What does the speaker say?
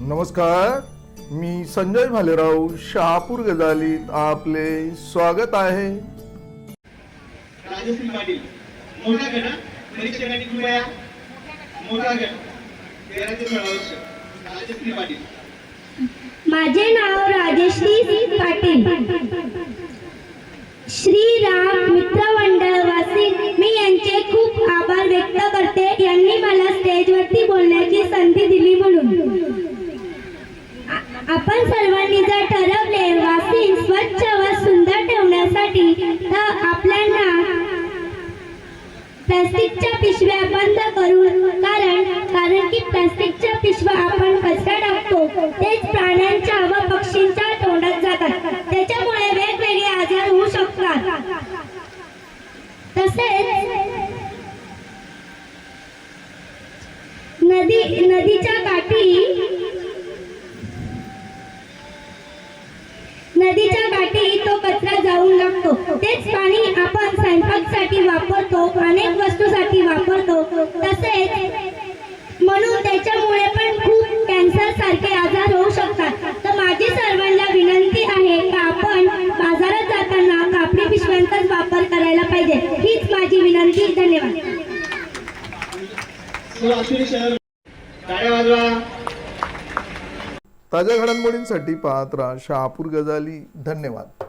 नमस्कार मी संजय भालेराव शहापूर गजालीत आपले स्वागत आहे. राजश्री पाटील मोठा गट? परीक्षेसाठी कृपया मोठा गट तेरा ते सोळा वर्ष राजश्री पाटील. माझे नाव राजश्री पाटील. श्रीराम प्लास्टिकच्या पिशव्या बंद करून कारण कारण की प्लास्टिकच्या पिशव्या आपण कचरा टाकतो. तेच प्राण्यांच्या व पक्षींच्या तोंडात जातात. त्याच्यामुळे वेगवेगळे आजार होऊ शकतात. तसेच नदी नदीच्या काठी नदीच्या काठी तो कचरा जाऊ लागतो तेच पाणी आपण स्वयंपाकसाठी वापरतो. अनेक वस्तूसाठी वापरतो तसेच म्हणून त्याच्यामुळे पण खूप कॅन्सर सारखे आजार होऊ शकतात. तर माझी सर्वांना विनंती आहे की आपण बाजारात जाताना कापडी पिशव्यांचाच वापर करायला पाहिजे? हीच माझी विनंती. धन्यवाद. ताज्या घडामोडींसाठी पाहत राहा शहापूर गजाली. धन्यवाद.